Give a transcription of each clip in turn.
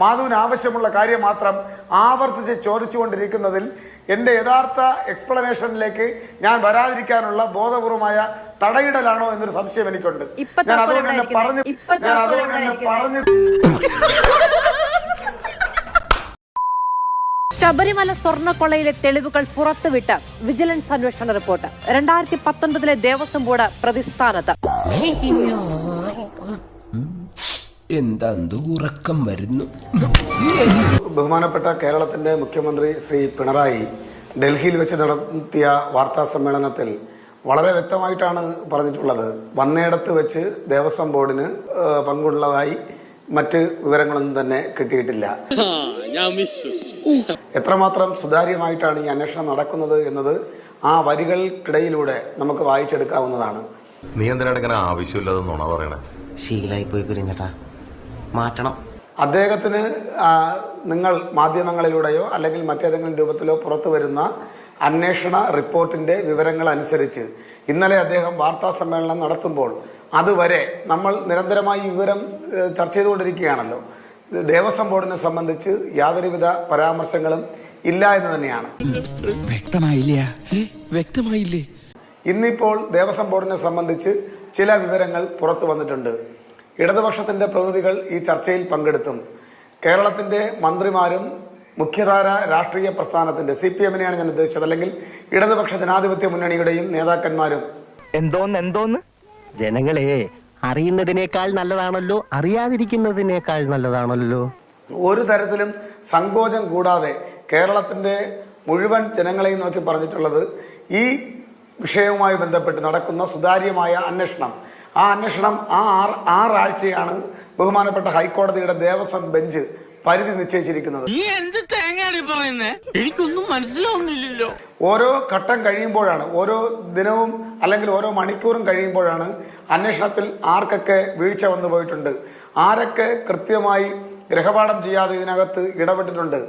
മാധുവിന് ആവശ്യമുള്ള കാര്യം മാത്രം ആവർത്തിച്ച് ചോദിച്ചുകൊണ്ടിരിക്കുന്നതിൽ എന്റെ യഥാർത്ഥ എക്സ്പ്ലനേഷനിലേക്ക് ഞാൻ വരാതിരിക്കാനുള്ള ബോധപൂർവമായ തടയിടലാണോ എന്നൊരു സംശയം എനിക്കുണ്ട്. ഞാൻ അതുകൊണ്ട് തന്നെ പറഞ്ഞു ഞാൻ അതുകൊണ്ട് തന്നെ പറഞ്ഞു ശബരിമല സ്വർണക്കൊള്ളയിലെ തെളിവുകൾ പുറത്തുവിട്ട് വിജിലൻസ് അന്വേഷണ റിപ്പോർട്ട്. രണ്ടായിരത്തി പത്തൊൻപതിലെ ദേവസ്വം ബോർഡ് പ്രതിസ്ഥാനത്ത്. എന്താ ഉറക്കം വരുന്നു? ബഹുമാനപ്പെട്ട കേരളത്തിന്റെ മുഖ്യമന്ത്രി ശ്രീ പിണറായി ഡൽഹിയിൽ വെച്ച് നടത്തിയ വാർത്താ സമ്മേളനത്തിൽ വളരെ വ്യക്തമായിട്ടാണ് പറഞ്ഞിട്ടുള്ളത്. വന്നയിടത്ത് വെച്ച് ദേവസ്വം ബോർഡിന് പങ്കുള്ളതായി മറ്റ് വിവരങ്ങളൊന്നും തന്നെ കിട്ടിയിട്ടില്ല. എത്രമാത്രം സുതാര്യമായിട്ടാണ് ഈ അന്വേഷണം നടക്കുന്നത് എന്നത് ആ വരികൾക്കിടയിലൂടെ നമുക്ക് വായിച്ചെടുക്കാവുന്നതാണ്. നീ എന്തിനാണ് ഇങ്ങനെ ആവശ്യമില്ലാതെ നുണ പറയണേ? ശീലായി പോയി കുരിഞ്ഞട്ടാ. മാറ്റണം. അദ്ദേഹത്തിന് നിങ്ങൾ മാധ്യമങ്ങളിലൂടെയോ അല്ലെങ്കിൽ മറ്റേതെങ്കിലും രൂപത്തിലോ പുറത്തു വരുന്ന അന്വേഷണ റിപ്പോർട്ടിന്റെ വിവരങ്ങൾ അനുസരിച്ച് ഇന്നലെ അദ്ദേഹം വാർത്താ സമ്മേളനം നടത്തുമ്പോൾ അതുവരെ നമ്മൾ നിരന്തരമായി ഈ വിവരം ചർച്ച ചെയ്തുകൊണ്ടിരിക്കുകയാണല്ലോ. ദേവസ്വം ബോർഡിനെ സംബന്ധിച്ച് യാതൊരുവിധ പരാമർശങ്ങളും ഇല്ല എന്ന് തന്നെയാണ്. വ്യക്തമായില്ല. വ്യക്തമായില്ലേ? ഇന്നിപ്പോൾ ദേവസ്വം ബോർഡിനെ സംബന്ധിച്ച് ചില വിവരങ്ങൾ പുറത്തു വന്നിട്ടുണ്ട്. ഇടതുപക്ഷത്തിന്റെ പ്രതിനിധികൾ ഈ ചർച്ചയിൽ പങ്കെടുത്തും. കേരളത്തിന്റെ മന്ത്രിമാരും മുഖ്യധാര രാഷ്ട്രീയ പ്രസ്ഥാനത്തിന്റെ സി പി എമ്മിനെയാണ് ഞാൻ ഉദ്ദേശിച്ചത്. അല്ലെങ്കിൽ ഇടതുപക്ഷ ജനാധിപത്യ മുന്നണിയുടെയും നേതാക്കന്മാരും. എന്തോന്ന് എന്തോന്ന്? ജനങ്ങളെ അറിയുന്നതിനേക്കാൾ നല്ലതാണല്ലോ അറിയാതിരിക്കുന്നതിനേക്കാൾ നല്ലതാണല്ലോ. ഒരു തരത്തിലും സങ്കോചം കൂടാതെ കേരളത്തിന്റെ മുഴുവൻ ജനങ്ങളെയും നോക്കി പറഞ്ഞിട്ടുള്ളത് ഈ വിഷയവുമായി ബന്ധപ്പെട്ട് നടക്കുന്ന സുതാര്യമായ അന്വേഷണം. ആ അന്വേഷണം ആ ആറ് ആറാഴ്ചയാണ് ബഹുമാനപ്പെട്ട ഹൈക്കോടതിയുടെ ദേവസ്വം ബെഞ്ച് പരിധി നിശ്ചയിച്ചിരിക്കുന്നത്. നീ എന്ത് തേങ്ങയാണ് പറയുന്നേ? എനിക്കൊന്നും മനസ്സിലാവുന്നില്ലല്ലോ. ഓരോ ഘട്ടം കഴിയുമ്പോഴാണ് ഓരോ ദിനവും അല്ലെങ്കിൽ ഓരോ മണിക്കൂറും കഴിയുമ്പോഴാണ് അന്വേഷണത്തിൽ ആർക്കൊക്കെ വീഴ്ച വന്നു പോയിട്ടുണ്ട്. ആരൊക്കെ കൃത്യമായി ഗ്രഹപാഠം ചെയ്യാതെ ഇതിനകത്ത് ഇടപെട്ടിട്ടുണ്ട്.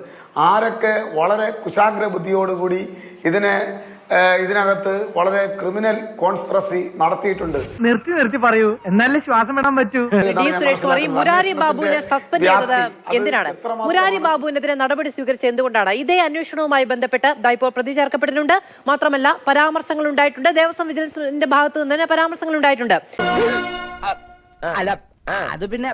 ആരൊക്കെ വളരെ കുശാഗ്ര ബുദ്ധിയോടുകൂടി ഇതിനെ ഇതിനകത്ത് വളരെ ക്രിമിനൽ കോൺസ്പ്രസി നടത്തിയിട്ടുണ്ട്. നിർത്തി നിർത്തി പറയൂ. എന്നാലേ ശ്വാസം വിടാൻ പറ്റൂ. മുരാരി ബാബുവിനെ സസ്പെൻഡ് ചെയ്തത് വ്യാപ്തി, എന്തിനാണ്? മുരാരി ബാബുവിനെതിരെ നടപടി സ്വീകരിച്ചത് എന്തുകൊണ്ടാണ്? ഇതേ അന്വേഷണവുമായി ബന്ധപ്പെട്ട് ദൈപോ ഇപ്പോൾ പ്രതി ചേർക്കപ്പെട്ടിട്ടുണ്ട് മാത്രമല്ല പരാമർശങ്ങൾ ഉണ്ടായിട്ടുണ്ട് ദേവസ്വം വിജിലൻസിന്റെ ഭാഗത്ത് നിന്ന് തന്നെ പരാമർശങ്ങൾ ഉണ്ടായിട്ടുണ്ട് അല്ല അത് പിന്നെ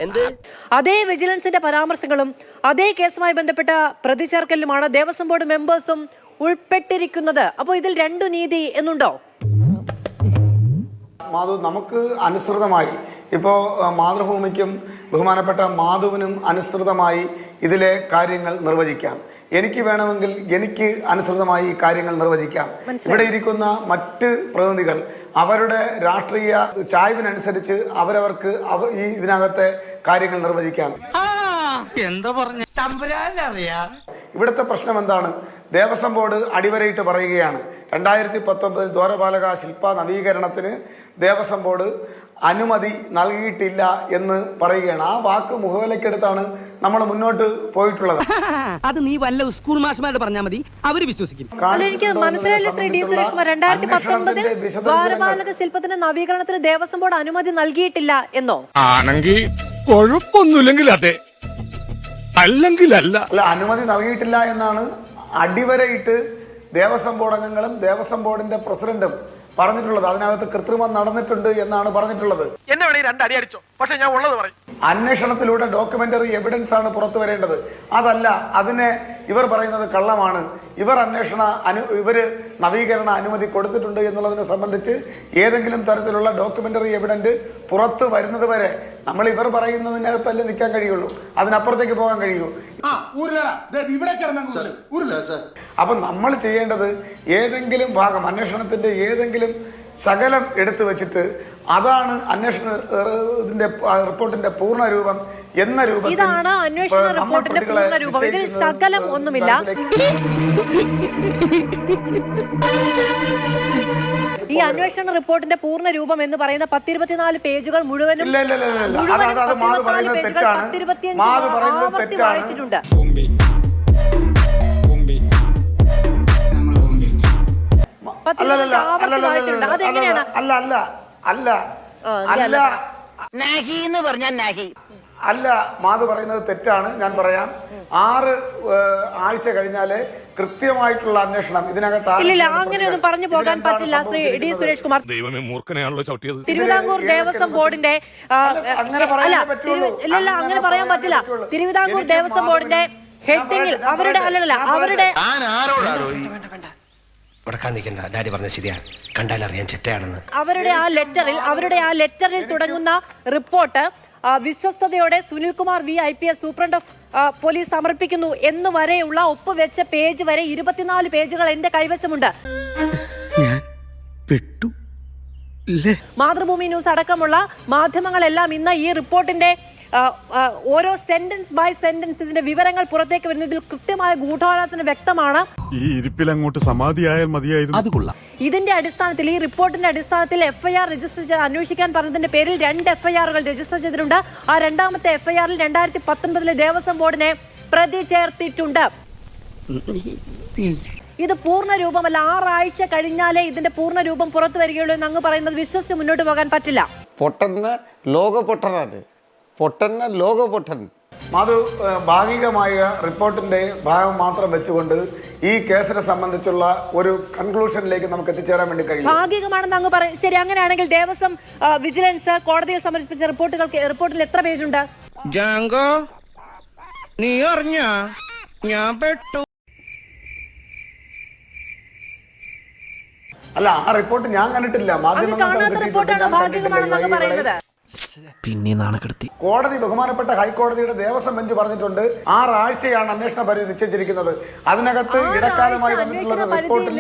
അതേ വിജിലൻസിന്റെ പരാമർശങ്ങളും അതേ കേസുമായി ബന്ധപ്പെട്ട പ്രതി ചേർക്കലുമാണ് ദേവസ്വം ബോർഡ് മെമ്പേഴ്സും ഉൾപ്പെട്ടിരിക്കുന്നത്. അപ്പോൾ ഇതിൽ രണ്ടു നീതി എന്നുണ്ടോ? മാധു നമുക്ക് അനുസൃതമായി. ഇപ്പോൾ മാതൃഭൂമിക്കും ബഹുമാനപ്പെട്ട മാധുവിനും അനുസൃതമായി ഇതിലെ കാര്യങ്ങൾ നിർവചിക്കാം. എനിക്ക് വേണമെങ്കിൽ എനിക്ക് അനുസൃതമായി ഈ കാര്യങ്ങൾ നിർവചിക്കാം. ഇവിടെ ഇരിക്കുന്ന മറ്റ് പ്രതിനിധികൾ അവരുടെ രാഷ്ട്രീയ ചായ്വിനനുസരിച്ച് അവരവർക്ക് അവ ഈ ഇതിനകത്തെ കാര്യങ്ങൾ നിർവചിക്കാം. എന്താ പറഞ്ഞ? തമ്പുരാനറിയാ ഇവിടുത്തെ പ്രശ്നം എന്താണ്? ദേവസ്വം ബോർഡ് അടിവരയിട്ട് പറയുകയാണ്. രണ്ടായിരത്തി പത്തൊമ്പതിൽ ദ്വാരപാലക ശില്പ നവീകരണത്തിന് ദേവസ്വം ബോർഡ് അനുമതി നൽകിയിട്ടില്ല എന്ന് പറയുകയാണ്. ആ വാക്ക് മുഖവിലക്കെടുത്താണ് നമ്മൾ മുന്നോട്ട് പോയിട്ടുള്ളത്. അത് നീ വല്ല സ്കൂൾ മാഷ്മാരോട് പറഞ്ഞാൽ മതി. അവർ വിശ്വസിക്കും. അത് എനിക്ക് മനസ്സിലായില്ല ശ്രീ ഡി എന്നതിനെ രണ്ടായിരത്തി പത്തൊമ്പതിൽ ദ്വാരപാലക നവീകരണത്തിന് ദേവസ്വം ബോർഡ് അനുമതി നൽകിയിട്ടില്ല എന്നോ? ആണെങ്കിൽ കുഴപ്പമൊന്നുമില്ലെങ്കിൽ അതെ. അല്ലെങ്കിൽ അല്ല അല്ല അനുമതി നൽകിയിട്ടില്ല എന്നാണ് അടിവരയിട്ട് ദേവസ്വം ബോർഡ് അംഗങ്ങളും ദേവസ്വം ബോർഡിന്റെ പ്രസിഡന്റും പറഞ്ഞിട്ടുള്ളത്. അതിനകത്ത് കൃത്രിമം നടന്നിട്ടുണ്ട് എന്നാണ് പറഞ്ഞിട്ടുള്ളത്. എന്നെ വേണേ രണ്ടടി അടിച്ചോ. പക്ഷെ ഞാൻ ഉള്ളത് പറയും. അന്വേഷണത്തിലൂടെ ഡോക്യുമെന്ററി എവിഡൻസ് ആണ് പുറത്തു വരേണ്ടത്. അതല്ല അതിനെ ഇവർ പറയുന്നത് കള്ളമാണ്. ഇവർ അന്വേഷണ അനു ഇവർ നവീകരണ അനുമതി കൊടുത്തിട്ടുണ്ട് എന്നുള്ളതിനെ സംബന്ധിച്ച് ഏതെങ്കിലും തരത്തിലുള്ള ഡോക്യുമെന്ററി എവിഡന്റ് പുറത്ത് വരുന്നത് വരെ നമ്മൾ ഇവർ പറയുന്നതിനകത്തല്ലേ നിൽക്കാൻ കഴിയുള്ളൂ. അതിനപ്പുറത്തേക്ക് പോകാൻ കഴിയൂ. അപ്പം നമ്മൾ ചെയ്യേണ്ടത് ഏതെങ്കിലും ഭാഗം അന്വേഷണത്തിന്റെ ഏതെങ്കിലും ശകലം എടുത്തു വെച്ചിട്ട് അതാണ് അന്വേഷണ ഇതിന്റെ റിപ്പോർട്ടിന്റെ പൂർണ രൂപം എന്ന രൂപത്തിൽ ഇതാണ് അന്വേഷണ റിപ്പോർട്ടിന്റെ പൂർണ രൂപം. ഇതിൽ ഒന്നുമില്ല. ഈ അന്വേഷണ റിപ്പോർട്ടിന്റെ പൂർണ രൂപം എന്ന് പറയുന്ന പത്തിരുപത്തിനാല് പേജുകൾ മുഴുവനും ഇല്ല, ഇല്ല, അല്ല അല്ല അല്ല. അല്ല അല്ല. നാഹി എന്ന് പറഞ്ഞാൽ നാഹി. അല്ല മാധു പറയുന്നത് തെറ്റാണ് ഞാൻ പറയാം. ആറ് ആഴ്ച കഴിഞ്ഞാൽ കൃത്യമായിട്ടുള്ള അന്വേഷണം ഇതിനകത്ത് ഇല്ലില്ല അങ്ങനെയൊന്നും പറഞ്ഞു പോകാൻ പറ്റില്ല ശ്രീ ഡി സുരേഷ് കുമാർ. ദൈവമേ മൂർഖനെയാണല്ലോ ചവിട്ടിയത്. തിരുവിതാംകൂർ ദേവസ്വം ബോർഡിന്റെ അങ്ങനെ പറയാനേ അല്ല, പറ്റുള്ളൂ. തിരു- ഇല്ല ഇല്ല അങ്ങനെ പറയാൻ പറ്റില്ല. തിരുവിതാംകൂർ ദേവസ്വം ബോർഡിന്റെ ഹെഡിങ്ങിൽ അവരുടെ അല്ലല്ല അവരുടെ ഉടക്കാൻ നിൽക്കണ്ട ഡാഡി പറഞ്ഞ ശരിയാ. കണ്ടാലറിയാൻ ചെറ്റയാണെന്ന്. അവരുടെ ആ ലെറ്ററിൽ അവരുടെ ആ ലെറ്ററിൽ തുടങ്ങുന്ന റിപ്പോർട്ട് ആ, വിശ്വസ്തയോടെ Sunilkumar V I P S superintendent of ആ, പോലീസ് സമർപ്പിക്കുന്നു എന്ന് വരെയുള്ള ഒപ്പുവെച്ച പേജ് വരെ ഇരുപത്തിനാല് പേജുകൾ എന്റെ കൈവശമുണ്ട്. ഞാൻ പെട്ടു. മാതൃഭൂമി ന്യൂസ് അടക്കമുള്ള മാധ്യമങ്ങളെല്ലാം ഇന്ന് ഈ റിപ്പോർട്ടിന്റെ ഓരോ സെന്റൻസ് ബൈ സെന്റൻസ് ഇതിന്റെ വിവരങ്ങൾ പുറത്തേക്ക് വരുന്നതിൽ കൃത്യമായ ഗൂഢാലോചന വ്യക്തമാണ്. ഈ ഇരിപ്പിൽ അങ്ങോട്ട് സമാധിയായാൽ മതിയായിരുന്നു. ഇതിന്റെ അടിസ്ഥാനത്തിൽ ഈ റിപ്പോർട്ടിന്റെ അടിസ്ഥാനത്തിൽ എഫ്ഐആർ രജിസ്റ്റർ ചെയ്ത് അന്വേഷിക്കാൻ പറഞ്ഞതിന്റെ പേരിൽ രണ്ട് എഫ്ഐആറുകൾ രജിസ്റ്റർ ചെയ്തിട്ടുണ്ട്. ആ രണ്ടാമത്തെ എഫ്ഐആറിൽ രണ്ടായിരത്തി പത്തൊൻപതിലെ ദേവസ്വം ബോർഡിനെ പ്രതി ചേർത്തിട്ടുണ്ട് ഇത് പൂർണ രൂപമല്ല ആറാഴ്ച കഴിഞ്ഞാലേ ഇതിന്റെ പൂർണ രൂപം പുറത്തു വരികയുള്ളൂ എന്ന് അങ്ങ് പറയുന്നത് വിശ്വസിച്ച് മുന്നോട്ട് പോകാൻ പറ്റില്ല. പൊട്ടന്ന ലോക പൊട്ടനാണ് പൊട്ടന്ന ലോക പൊട്ടൻ. മാധു ഭാഗികമായ റിപ്പോർട്ടിന്റെ ഭാഗം മാത്രം വെച്ചുകൊണ്ട് ഈ കേസിനെ സംബന്ധിച്ചുള്ള ഒരു കൺക്ലൂഷനിലേക്ക് നമുക്ക് എത്തിച്ചേരാൻ വേണ്ടി കഴിയും. ഭാഗികമാണെന്ന് അങ്ങ് പറയും ശരി അങ്ങനെയാണെങ്കിൽ ദേവസ്വം വിജിലൻസ് കോടതിയിൽ സമർപ്പിച്ച റിപ്പോർട്ടുകൾക്ക് റിപ്പോർട്ടിൽ എത്ര പേജുണ്ട് ജാങ്കോ നീ അറിഞ്ഞ? ഞാൻ പെട്ടു. അല്ല ആ റിപ്പോർട്ട് ഞാൻ കണ്ടിട്ടില്ല. മാധ്യമങ്ങൾ മാധ്യമങ്ങൾക്ക് അത് കാണാത്ത കിട്ടിയിട്ടുണ്ട് റിപ്പോർട്ടാണ് ഞാൻ കണ്ടിട്ടില്ല. പിന്നെ നാണക്കെടുത്തി കോടതി ബഹുമാനപ്പെട്ട ഹൈക്കോടതിയുടെ ദേവസ്വം ബെഞ്ച് പറഞ്ഞിട്ടുണ്ട് ആറാഴ്ചയാണ് അന്വേഷണ പരിധി നിശ്ചയിച്ചിരിക്കുന്നത്. അതിനകത്ത് ഇടക്കാലമായി വന്നിട്ടുള്ള റിപ്പോർട്ടിൽ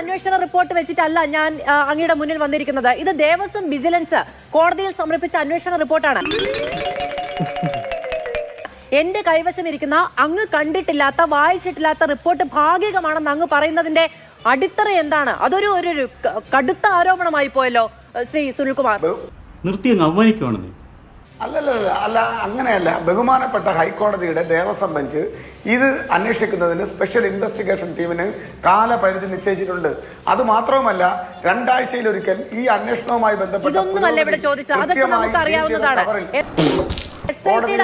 അന്വേഷണ റിപ്പോർട്ട് വെച്ചിട്ടല്ല ഞാൻ അങ്ങയുടെ മുന്നിൽ വന്നിരിക്കുന്നത്. ഇത് ദേവസ്വം വിജിലൻസ് കോടതിയിൽ സമർപ്പിച്ച അന്വേഷണ റിപ്പോർട്ടാണ്. എന്റെ കൈവശം ഇരിക്കുന്ന അങ്ങ് കണ്ടിട്ടില്ലാത്ത വായിച്ചിട്ടില്ലാത്ത റിപ്പോർട്ട് ഭാഗികമാണെന്ന് അങ്ങ് പറയുന്നതിന്റെ അടിത്തറ എന്താണ്? അതൊരു ഒരു കടുത്ത ആരോപണമായി പോയല്ലോ ശ്രീ സുനിൽകുമാർ. നിർത്തി അവമാനിക്കുവാണെന്ന്. അല്ലല്ല അല്ല അങ്ങനെയല്ല. ബഹുമാനപ്പെട്ട ഹൈക്കോടതിയുടെ ദേവസ്വം ബെഞ്ച് ഇത് അന്വേഷിക്കുന്നതിന് സ്പെഷ്യൽ ഇൻവെസ്റ്റിഗേഷൻ ടീമിന് കാലപരിധി നിശ്ചയിച്ചിട്ടുണ്ട്. അത് മാത്രവുമല്ല രണ്ടാഴ്ചയിലൊരിക്കൽ ഈ അന്വേഷണവുമായി ബന്ധപ്പെട്ട കൃത്യമായി നമുക്ക് അറിയാവുന്നതാണ്. കവറിൽ.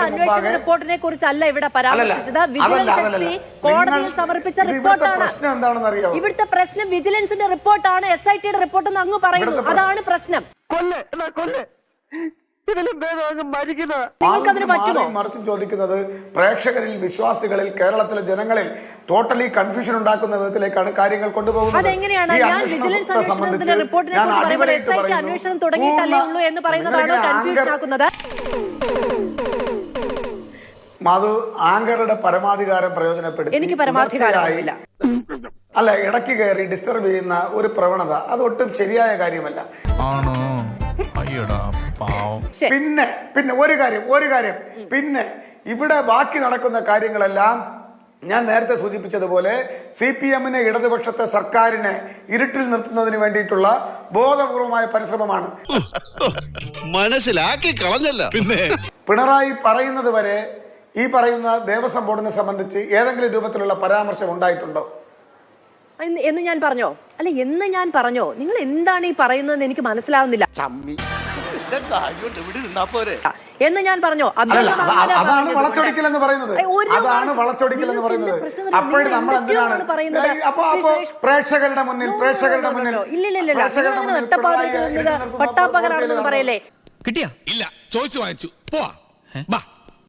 അന്വേഷണ റിപ്പോർട്ടിനെ കുറിച്ചല്ല ഇവിടെ അല്ലല്ല, പരാമർശിച്ചത്. അതല്ല, വിജിലൻസ് എസ് പി കോടതിയിൽ സമർപ്പിച്ച ഇവിടുത്തെ റിപ്പോർട്ടാണ്. പ്രശ്നം എന്താണെന്ന് അറിയാമോ? ഇവിടുത്തെ പ്രശ്നം വിജിലൻസിന്റെ റിപ്പോർട്ടാണ്. എസ് ഐ ടിയുടെ റിപ്പോർട്ട് എന്ന് അങ്ങ് പറയുന്നു. അതാണ് പ്രശ്നം. മറിച്ച് ചോദിക്കുന്നത് പ്രേക്ഷകരിൽ വിശ്വാസികളിൽ കേരളത്തിലെ ജനങ്ങളിൽ ടോട്ടലി കൺഫ്യൂഷൻ ഉണ്ടാക്കുന്ന വിധത്തിലേക്കാണ് കാര്യങ്ങൾ കൊണ്ടുപോകുന്നത്. അതെങ്ങനെയാണ്? ഈ ഞാൻ അന്വേഷണ വിജിലൻസ് മാധു ആങ്കറുടെ പരമാധികാരം പ്രയോജനപ്പെടുത്തി എനിക്ക് പരമാധികാരമില്ല അല്ല ഇടയ്ക്ക് കയറി ഡിസ്റ്റർബ് ചെയ്യുന്ന ഒരു പ്രവണത. അത് ഒട്ടും ശരിയായ കാര്യമല്ല. ആണോ? പിന്നെ പിന്നെ ഒരു കാര്യം ഒരു കാര്യം. പിന്നെ ഇവിടെ ബാക്കി നടക്കുന്ന കാര്യങ്ങളെല്ലാം ഞാൻ നേരത്തെ സൂചിപ്പിച്ചതുപോലെ സി പി എമ്മിനെ ഇടതുപക്ഷത്തെ സർക്കാരിനെ ഇരുട്ടിൽ നിർത്തുന്നതിന് വേണ്ടിയിട്ടുള്ള ബോധപൂർവമായ പരിശ്രമമാണ്. മനസ്സിലാക്കി കളഞ്ഞല്ല. പിന്നെ പിണറായി പറയുന്നത് വരെ ഈ പറയുന്ന ദേവസ്വം ബോർഡിനെ സംബന്ധിച്ച് ഏതെങ്കിലും രൂപത്തിലുള്ള പരാമർശം ഉണ്ടായിട്ടുണ്ടോ? എന്ന് ഞാൻ പറഞ്ഞോ? അല്ല എന്ന് ഞാൻ പറഞ്ഞോ? നിങ്ങൾ എന്താണ് ഈ പറയുന്നതെന്ന് എനിക്ക് മനസ്സിലാവുന്നില്ല. എന്ന് ഞാൻ പറഞ്ഞോ? അതാണ് വളച്ചൊടിക്കൽ എന്ന് പറയുന്നത്. അതാണ് വളച്ചൊ- വളച്ചൊടിക്കൽ എന്ന് പറയുന്നത്? അപ്പോഴും നമ്മൾ എന്തിനാണ്? അപ്പൊ അപ്പൊ പ്രേക്ഷകരുടെ മുന്നിൽ പ്രേക്ഷകരുടെ മുന്നിൽ പട്ടാപ്പകരാണെന്ന് പറയല്ലേ? കിട്ടിയാ? ഇല്ല ചോദിച്ചു വാങ്ങിച്ചു. പോവാ.